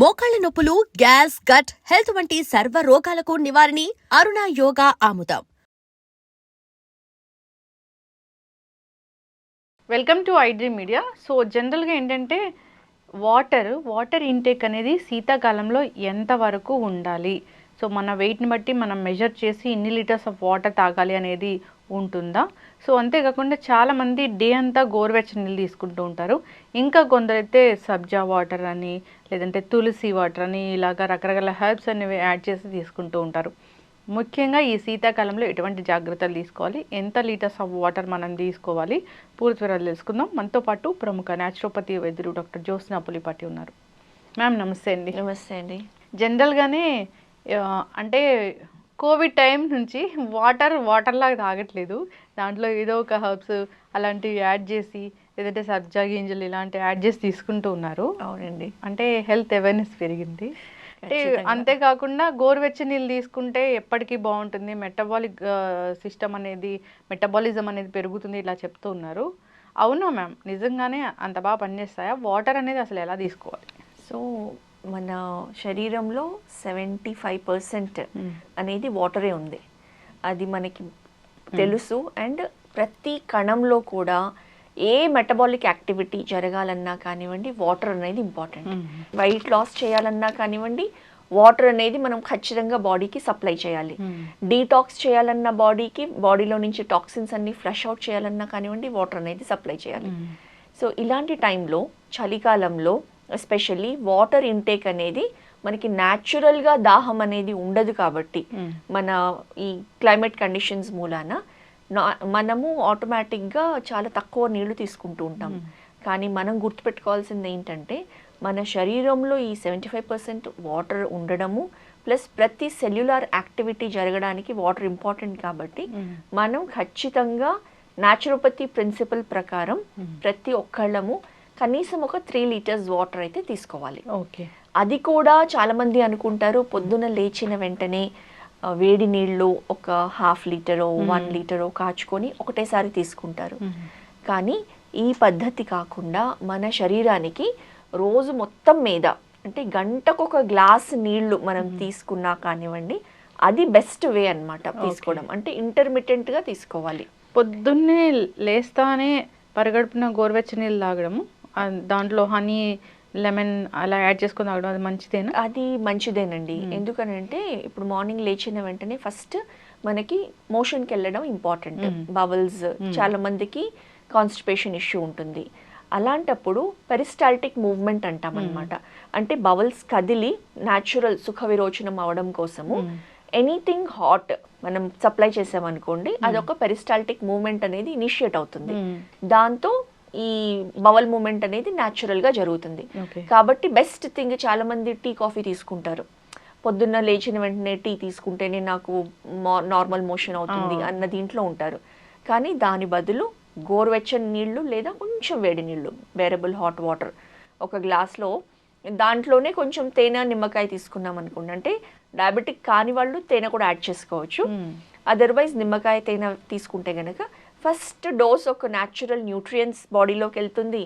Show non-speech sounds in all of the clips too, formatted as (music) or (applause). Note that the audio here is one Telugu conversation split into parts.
మోకాళ్ళ నొప్పులు గ్యాస్ గట్ హెల్త్ వంటి సర్వ రోగాలకు నివారణి అరుణ యోగా ఆముదం. Welcome to iDream media so జనరల్గా ఏంటంటే వాటర్ వాటర్ ఇంటేక్ అనేది శీతాకాలంలో ఎంతవరకు ఉండాలి? సో మన వెయిట్ని బట్టి మనం మెజర్ చేసి ఇన్ని లీటర్స్ ఆఫ్ వాటర్ తాగాలి అనేది ఉంటుందా? సో అంతేకాకుండా చాలామంది డే అంతా గోరువెచ్చని నీళ్ళు తీసుకుంటూ ఉంటారు. ఇంకా కొందరైతే సబ్జా వాటర్ అని లేదంటే తులసి వాటర్ అని ఇలాగ రకరకాల హెర్బ్స్ అనేవి యాడ్ చేసి తీసుకుంటూ ఉంటారు. ముఖ్యంగా ఈ శీతాకాలంలో ఎటువంటి జాగ్రత్తలు తీసుకోవాలి? ఎంత లీటర్స్ ఆఫ్ వాటర్ మనం తీసుకోవాలి? పూర్తి వివరాలు తెలుసుకుందాం. మనతో పాటు ప్రముఖ న్యాచురోపతి వైద్యులు డాక్టర్ జ్యోత్స్నా పులిపాటి ఉన్నారు. మ్యామ్ నమస్తే అండి. నమస్తే అండి. జనరల్గానే అంటే కోవిడ్ టైం నుంచి వాటర్ వాటర్ లాగా తాగట్లేదు. దాంట్లో ఏదో ఒక హర్బ్స్ అలాంటివి యాడ్ చేసి లేదంటే సబ్జా గింజలు ఇలాంటివి యాడ్ చేసి తీసుకుంటూ ఉన్నారు. అవునండి. అంటే హెల్త్ అవేర్నెస్ పెరిగింది. అంటే. అంతేకాకుండా గోరువెచ్చని నీళ్ళు తీసుకుంటే ఎప్పటికీ బాగుంటుంది. మెటబాలిక్ సిస్టమ్ అనేది మెటబాలిజం అనేది పెరుగుతుంది ఇలా చెప్తూ ఉన్నారు. అవునా మ్యామ్? నిజంగానే అంత బాగా పనిచేస్తాయా? వాటర్ అనేది అసలు ఎలా తీసుకోవాలి? సో మన శరీరంలో సెవెంటీ ఫైవ్ పర్సెంట్ అనేది వాటరే ఉంది. అది మనకి తెలుసు. అండ్ ప్రతి కణంలో కూడా ఏ మెటబాలిక్ యాక్టివిటీ జరగాలన్నా కానివ్వండి వాటర్ అనేది ఇంపార్టెంట్ వెయిట్ లాస్ చేయాలన్నా కానివ్వండి వాటర్ అనేది మనం ఖచ్చితంగా బాడీకి సప్లై చేయాలి. డీటాక్స్ చేయాలన్న బాడీకి బాడీలో నుంచి టాక్సిన్స్ అన్ని ఫ్లష్ అవుట్ చేయాలన్నా కానివ్వండి వాటర్ అనేది సప్లై చేయాలి. సో ఇలాంటి టైంలో చలికాలంలో ఎస్పెషల్లీ వాటర్ ఇంటేక్ అనేది మనకి న్యాచురల్గా దాహం అనేది ఉండదు కాబట్టి మన ఈ క్లైమేట్ కండిషన్స్ మూలాన నా- మనము ఆటోమేటిక్గా చాలా తక్కువ నీళ్ళు తీసుకుంటూ ఉంటాం. కానీ మనం గుర్తుపెట్టుకోవాల్సింది ఏంటంటే మన శరీరంలో ఈ సెవెంటీ ఫైవ్ పర్సెంట్ వాటర్ ఉండడము ప్లస్ ప్రతి సెల్యులార్ యాక్టివిటీ జరగడానికి వాటర్ ఇంపార్టెంట్ కాబట్టి మనం ఖచ్చితంగా న్యాచురోపతి ప్రిన్సిపల్ ప్రకారం ప్రతి ఒక్కళ్ళము కనీసం ఒక త్రీ లీటర్స్ వాటర్ అయితే తీసుకోవాలి. ఓకే అది కూడా చాలా మంది అనుకుంటారు పొద్దున లేచిన వెంటనే వేడి నీళ్ళు ఒక హాఫ్ లీటరో వన్ లీటరో కాచుకొని ఒకటేసారి తీసుకుంటారు. కానీ ఈ పద్ధతి కాకుండా మన శరీరానికి రోజు మొత్తం మీద అంటే గంటకు ఒక గ్లాస్ నీళ్ళు మనం తీసుకున్నా కానివ్వండి అది బెస్ట్ వే అన్నమాట తీసుకోవడం. అంటే intermittent గా తీసుకోవాలి. పొద్దున్నే లేస్తానే పరిగడుపున గోరువెచ్చని నీళ్ళు తాగడము దాంట్లో హనీ లెమన్ అలా యాడ్ చేసుకొని తాగడం అది మంచిదేనా? అది మంచిదేనండి. ఎందుకనంటే ఇప్పుడు మార్నింగ్ లేచిన వెంటనే ఫస్ట్ మనకి మోషన్కి వెళ్ళడం ఇంపార్టెంట్. బబుల్స్ చాలా మందికి కాన్స్టిపేషన్ ఇష్యూ ఉంటుంది. అలాంటప్పుడు పెరిస్టాల్టిక్ మూవ్మెంట్ అంటాం అనమాట అంటే బబుల్స్ కదిలి న్యాచురల్ సుఖ విరోచనం అవడం కోసము ఎనీథింగ్ హాట్ మనం సప్లై చేసామనుకోండి అదొక పెరిస్టాల్టిక్ మూవ్మెంట్ అనేది ఇనిషియేట్ అవుతుంది. దాంతో ఈ బవల్ మూమెంట్ అనేది natural గా జరుగుతుంది. కాబట్టి బెస్ట్ థింగ్ చాలా మంది టీ కాఫీ తీసుకుంటారు. పొద్దున్న లేచిన వెంటనే టీ తీసుకుంటేనే నాకు నార్మల్ మోషన్ అవుతుంది. అన్న దీంట్లో ఉంటారు. కానీ దాని బదులు గోరువెచ్చని నీళ్ళు లేదా కొంచెం వేడి నీళ్ళు వేరబుల్ హాట్ వాటర్ ఒక గ్లాస్లో దాంట్లోనే కొంచెం తేనె నిమ్మకాయ తీసుకున్నాం అనుకోండి. అంటే డయాబెటిక్ కాని వాళ్ళు తేనె కూడా యాడ్ చేసుకోవచ్చు. అదర్వైజ్ నిమ్మకాయ తేనె తీసుకుంటే గనక ఫస్ట్ డోస్ ఒక న్యాచురల్ న్యూట్రియంట్స్ బాడీలోకి వెళ్తుంది.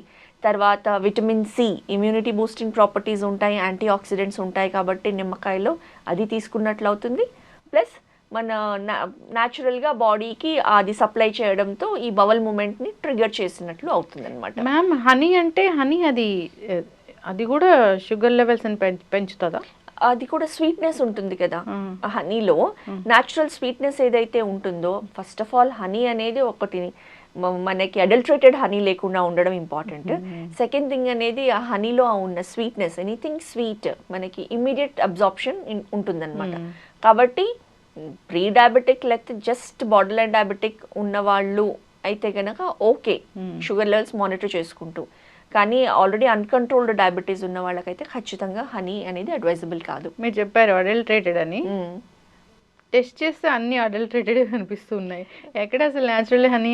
తర్వాత vitamin C immunity boosting properties ఉంటాయి యాంటీ ఆక్సిడెంట్స్ ఉంటాయి కాబట్టి నిమ్మకాయలో అది తీసుకున్నట్లు అవుతుంది. ప్లస్ మన న్యాచురల్గా బాడీకి అది సప్లై చేయడంతో ఈ బవల్ మూమెంట్ని ట్రిగర్ చేసినట్లు అవుతుంది అనమాట మ్యామ్ హనీ అంటే హనీ అది అది కూడా షుగర్ లెవెల్స్ పెంచుతుందా? అది కూడా స్వీట్నెస్ ఉంటుంది కదా. హనీలో న్యాచురల్ స్వీట్నెస్ ఏదైతే ఉంటుందో ఫస్ట్ ఆఫ్ ఆల్ హనీ అనేది ఒకటి. మనకి అడల్ట్రేటెడ్ హనీ లేకుండా ఉండడం ఇంపార్టెంట్. సెకండ్ థింగ్ అనేది ఆ హనీలో ఉన్న స్వీట్నెస్ ఎనీథింగ్ స్వీట్ మనకి ఇమ్మీడియట్ అబ్జార్ప్షన్ ఉంటుందన్నమాట. కాబట్టి ప్రీ డయాబెటిక్ లేకపోతే జస్ట్ బార్డర్ లైన్ డయాబెటిక్ ఉన్న వాళ్ళు అయితే కనుక ఓకే. షుగర్ లెవెల్స్ మానిటర్ చేసుకుంటూ. కానీ ఆల్రెడీ అన్కంట్రోల్డ్ డయాబెటీస్ ఉన్న వాళ్ళకైతే ఖచ్చితంగా హనీ అనేది అడ్వైజబుల్ కాదు మీరు చెప్పారు అడల్ట్రేటెడ్ అని. టెస్ట్ చేస్తే అన్ని అడల్టరేటెడ్ కనిపిస్తున్నాయి. ఎక్కడ అసలు న్యాచురల్ హనీ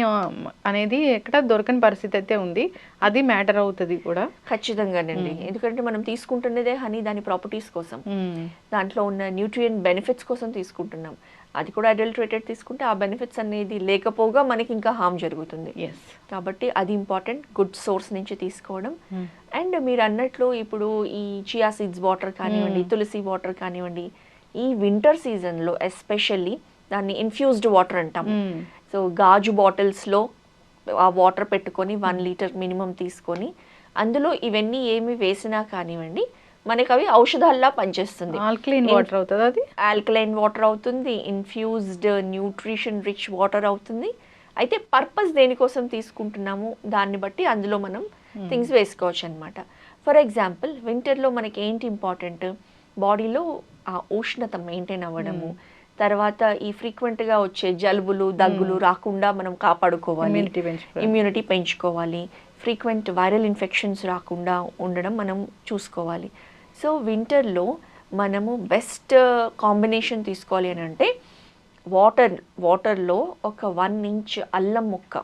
అనేది ఎక్కడ దొరకని పరిస్థితి అయితే ఉంది. అది మ్యాటర్ అవుతుంది కూడా. ఖచ్చితంగానండి. ఎందుకంటే మనం తీసుకుంటున్నదే హనీ దాని ప్రాపర్టీస్ కోసం. దాంట్లో ఉన్న న్యూట్రియం బెనిఫిట్స్ కోసం తీసుకుంటున్నాం. అది కూడా అడల్టరేటెడ్ తీసుకుంటే ఆ బెనిఫిట్స్ అనేది లేకపోగా మనకి ఇంకా హామ్ జరుగుతుంది. ఎస్ కాబట్టి అది ఇంపార్టెంట్. గుడ్ సోర్స్ నుంచి తీసుకోవడం. అండ్ మీరు అన్నట్లు ఇప్పుడు ఈ చియా సీడ్స్ వాటర్ కానివ్వండి తులసి వాటర్ కానివ్వండి ఈ వింటర్ సీజన్లో ఎస్పెషల్లీ దాన్ని ఇన్ఫ్యూజ్డ్ వాటర్ అంటాం. సో గాజు బాటిల్స్లో ఆ వాటర్ పెట్టుకొని వన్ లీటర్ మినిమం తీసుకొని అందులో ఇవన్నీ ఏమి వేసినా కానివ్వండి మనకి అవి ఔషధాల్లా పనిచేస్తుంది. ఆల్కలైన్ వాటర్ అవుతుంది అది? ఆల్కలైన్ వాటర్ అవుతుంది ఇన్ఫ్యూజ్డ్ న్యూట్రిషన్ రిచ్ వాటర్ అవుతుంది. అయితే పర్పస్ దేనికోసం తీసుకుంటున్నాము? దాన్ని బట్టి అందులో మనం థింగ్స్ వేసుకోవచ్చు అనమాట ఫర్ ఎగ్జాంపుల్ వింటర్లో మనకి ఏంటి ఇంపార్టెంట్ బాడీలో ఆ ఉష్ణత మెయింటైన్ అవ్వడము. తర్వాత ఈ ఫ్రీక్వెంట్గా వచ్చే జలుబులు దగ్గులు రాకుండా మనం కాపాడుకోవాలి. ఇమ్యూనిటీ పెంచుకోవాలి. ఫ్రీక్వెంట్ వైరల్ ఇన్ఫెక్షన్స్ రాకుండా ఉండడం మనం చూసుకోవాలి. సో వింటర్లో మనము బెస్ట్ కాంబినేషన్ తీసుకోవాలి అని అంటే వాటర్ వాటర్లో ఒక వన్ ఇంచ్ అల్లం ముక్క.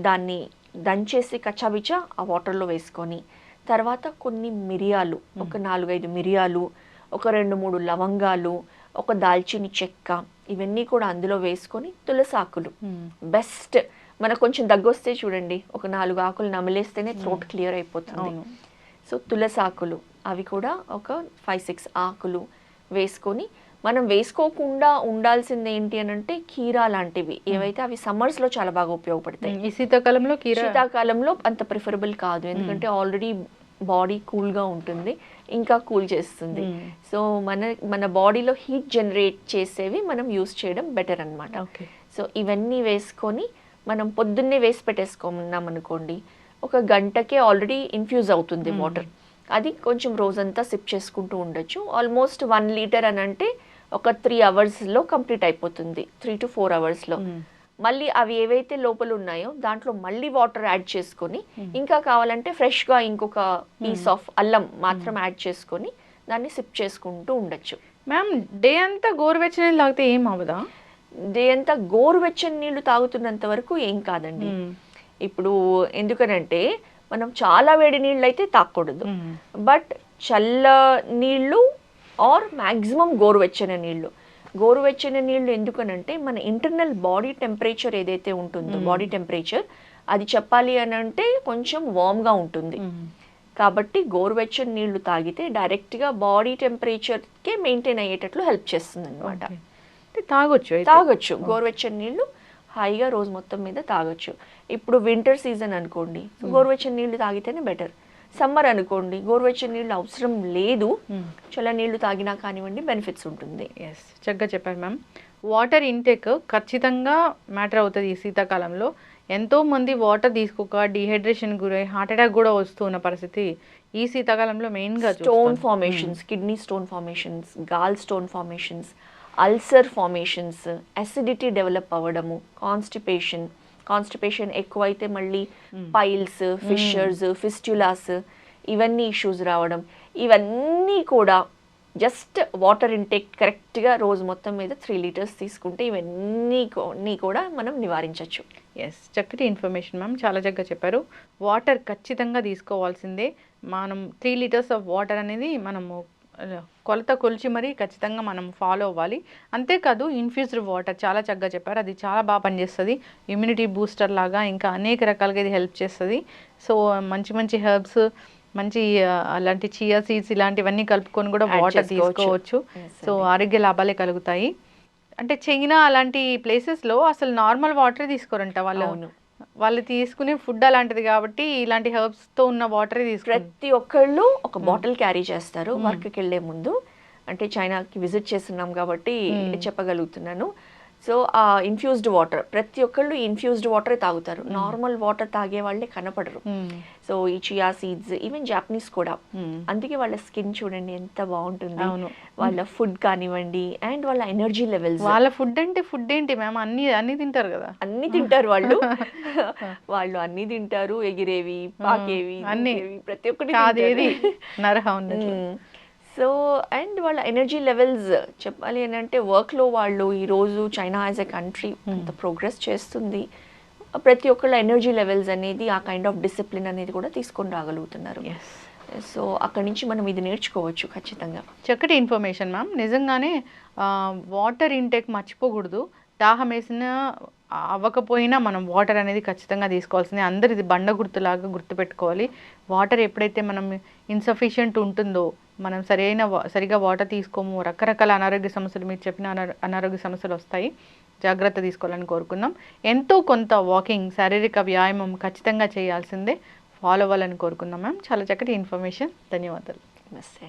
దాన్ని దంచేసి కచ్చాబిచ్చా ఆ వాటర్లో వేసుకొని తర్వాత కొన్ని మిరియాలు ఒక నాలుగైదు మిరియాలు ఒక రెండు మూడు లవంగాలు ఒక దాల్చిని చెక్క ఇవన్నీ కూడా అందులో వేసుకొని తులసాకులు. బెస్ట్ మనకు కొంచెం దగ్గొస్తే చూడండి ఒక నాలుగు ఆకులు నమిలేస్తేనే థ్రోట్ క్లియర్ అయిపోతుంది. సో తులసి ఆకులు. అవి కూడా ఒక ఫైవ్ సిక్స్ ఆకులు వేసుకొని మనం వేసుకోకుండా ఉండాల్సింది ఏంటి అని అంటే కీరా లాంటివి. ఏవైతే అవి summers లో చాలా బాగా ఉపయోగపడతాయి. ఈ శీతాకాలంలో శీతాకాలంలో అంత ప్రిఫరబుల్ కాదు. ఎందుకంటే ఆల్రెడీ బాడీ గా ఉంటుంది ఇంకా కూల్ చేస్తుంది. Hmm. సో మన మన బాడీలో హీట్ జనరేట్ చేసేవి మనం యూస్ చేయడం బెటర్ అన్నమాట. ఓకే. సో ఇవన్నీ వేసుకొని మనం పొద్దున్నే వేసి పెట్టేసుకున్నాం అనుకోండి ఒక గంటకే ఆల్రెడీ ఇన్ఫ్యూజ్ అవుతుంది వాటర్. అది కొంచెం రోజంతా సిప్ చేసుకుంటూ ఉండొచ్చు. ఆల్మోస్ట్ వన్ లీటర్ అని అంటే ఒక త్రీ అవర్స్లో కంప్లీట్ అయిపోతుంది. త్రీ టు ఫోర్ అవర్స్లో. మ్మ్. మళ్ళీ అవి ఏవైతే లోపల ఉన్నాయో దాంట్లో మళ్ళీ వాటర్ యాడ్ చేసుకొని ఇంకా కావాలంటే ఫ్రెష్గా ఇంకొక పీస్ ఆఫ్ అల్లం మాత్రం యాడ్ చేసుకొని దాన్ని సిప్ చేసుకుంటూ ఉండొచ్చు. మ్యామ్ డే అంతా గోరువెచ్చని నీళ్ళు తాగితే ఏం అవ్వదా? డే అంతా గోరువెచ్చని నీళ్ళు తాగుతున్నంత వరకు ఏం కాదండి. ఇప్పుడు ఎందుకనంటే మనం చాలా వేడి నీళ్ళు అయితే తాగకూడదు. బట్ చల్ల నీళ్ళు ఆర్ మ్యాక్సిమం గోరువెచ్చని నీళ్ళు. గోరువెచ్చని నీళ్ళు ఎందుకనంటే మన ఇంటర్నల్ బాడీ టెంపరేచర్ ఏదైతే ఉంటుందో బాడీ టెంపరేచర్ అది చెప్పాలి అని అంటే కొంచెం వామ్గా ఉంటుంది. కాబట్టి గోరువెచ్చని నీళ్ళు తాగితే డైరెక్ట్గా బాడీ టెంపరేచర్కే మెయింటైన్ అయ్యేటట్లు హెల్ప్ చేస్తుంది అనమాట తాగొచ్చు తాగొచ్చు. గోరువెచ్చని నీళ్ళు హాయిగా రోజు మొత్తం మీద తాగొచ్చు. ఇప్పుడు వింటర్ సీజన్ అనుకోండి గోరువెచ్చని నీళ్ళు తాగితేనే బెటర్. సమ్మర్ అనుకోండి గోరువెచ్చని నీళ్ళు అవసరం లేదు. మ్మ్. చల్ల నీళ్ళు తాగినా కానివ్వండి బెనిఫిట్స్ ఉంటుంది. ఎస్ చక్కగా చెప్పారు మ్యామ్ వాటర్ ఇంటేక్ ఖచ్చితంగా మ్యాటర్ అవుతుంది ఈ శీతాకాలంలో. ఎంతో మంది వాటర్ తీసుకోక డిహైడ్రేషన్ గురై హార్ట్ అటాక్ కూడా వస్తున్న పరిస్థితి ఈ శీతాకాలంలో మెయిన్గా stone formations kidney stone formations gall stone formations ulcer formations acidity develop అవ్వడము కాన్స్టిపేషన్ కాన్స్టిపేషన్ ఎక్కువైతే మళ్ళీ పైల్స్ ఫిషర్స్ ఫిస్టులాస్ ఇవన్నీ ఇష్యూస్ రావడం. ఇవన్నీ కూడా జస్ట్ వాటర్ ఇంటేక్ కరెక్ట్గా రోజు మొత్తం మీద త్రీ లీటర్స్ తీసుకుంటే ఇవన్నీ కూ- నీ కూడా మనం నివారించవచ్చు ఎస్ చక్కటి ఇన్ఫర్మేషన్ మ్యామ్ చాలా చక్కగా చెప్పారు. వాటర్ ఖచ్చితంగా తీసుకోవాల్సిందే. మనం త్రీ లీటర్స్ ఆఫ్ వాటర్ అనేది మనము కొలత కొలిచి మరీ ఖచ్చితంగా మనం ఫాలో అవ్వాలి. అంతేకాదు ఇన్ఫ్యూజ్డ్ వాటర్ చాలా చక్కగా చెప్పారు. అది చాలా బాగా పనిచేస్తుంది. ఇమ్యూనిటీ బూస్టర్ లాగా ఇంకా అనేక రకాలుగా ఇది హెల్ప్ చేస్తుంది. సో మంచి మంచి హెర్బ్స్ మంచి అలాంటి చియా సీడ్స్ ఇలాంటివన్నీ కలుపుకొని కూడా వాటర్. తీసుకోవచ్చు. సో ఆరోగ్య లాభాలే కలుగుతాయి. అంటే చైనా అలాంటి ప్లేసెస్లో అసలు నార్మల్ వాటరే తీసుకోరంట వాళ్ళు. వాళ్ళు తీసుకునే ఫుడ్ అలాంటిది కాబట్టి ఇలాంటి herbs తో ఉన్న వాటరే ప్రతి ఒక్కళ్ళు ఒక బాటిల్ క్యారీ చేస్తారు వర్క్కి వెళ్ళే ముందు. అంటే చైనాకి విజిట్ చేస్తున్నాం కాబట్టి చెప్పగలుగుతున్నాను. సో ఆ ఇన్ఫ్యూజ్డ్ వాటర్ ప్రతి ఒక్కళ్ళు ఇన్ఫ్యూజ్డ్ వాటరే తాగుతారు. నార్మల్ వాటర్ తాగే వాళ్ళే కనపడరు. సో ఈ చియా సీడ్స్ ఈవెన్ జాపనీస్ కూడా అందుకే వాళ్ళ స్కిన్ చూడండి ఎంత బాగుంటుంది. వాళ్ళ ఫుడ్ కానివ్వండి అండ్ వాళ్ళ ఎనర్జీ లెవెల్స్ వాళ్ళ ఫుడ్ అంటే ఫుడ్ ఏంటి మ్యామ్ అన్ని అన్ని తింటారు కదా. అన్ని తింటారు వాళ్ళు. (laughs) (laughs) వాళ్ళు అన్ని తింటారు ఎగిరేవి పాకేవి అన్ని. ప్రతి ఒక్కటి. సో (laughs) అండ్ వాళ్ళ ఎనర్జీ లెవెల్స్ చెప్పాలి అని అంటే వర్క్లో వాళ్ళు ఈరోజు చైనా యాజ్ ఎ కంట్రీ అంత ప్రోగ్రెస్ చేస్తుంది. ప్రతి ఒక్కళ్ళ ఎనర్జీ లెవెల్స్ అనేది ఆ కైండ్ ఆఫ్ డిసిప్లిన్ అనేది కూడా తీసుకొని రాగలుగుతున్నారు. ఎస్ సో అక్కడి నుంచి మనం ఇది నేర్చుకోవచ్చు ఖచ్చితంగా. చక్కటి ఇన్ఫర్మేషన్ మ్యామ్ నిజంగానే వాటర్ ఇంటేక్ మర్చిపోకూడదు. దాహం వేసిన అవ్వకపోయినా మనం వాటర్ అనేది ఖచ్చితంగా తీసుకోవాల్సిందే. అందరు ఇది బండ గుర్తులాగా గుర్తుపెట్టుకోవాలి. వాటర్ ఎప్పుడైతే మనం ఇన్సఫిషియెంట్ ఉంటుందో మనం సరైన సరిగా వాటర్ తీసుకోము రకరకాల అనారోగ్య సమస్యలు మీరు చెప్పిన అనా- అనారోగ్య సమస్యలు వస్తాయి. జాగ్రత్త తీసుకోవాలని కోరుకుందాం. ఎంతో కొంత వాకింగ్ శారీరక వ్యాయామం ఖచ్చితంగా చేయాల్సిందే. ఫాలో అవ్వాలని కోరుకుందాం మ్యామ్. చాలా చక్కటి ఇన్ఫర్మేషన్. ధన్యవాదాలు. నమస్తే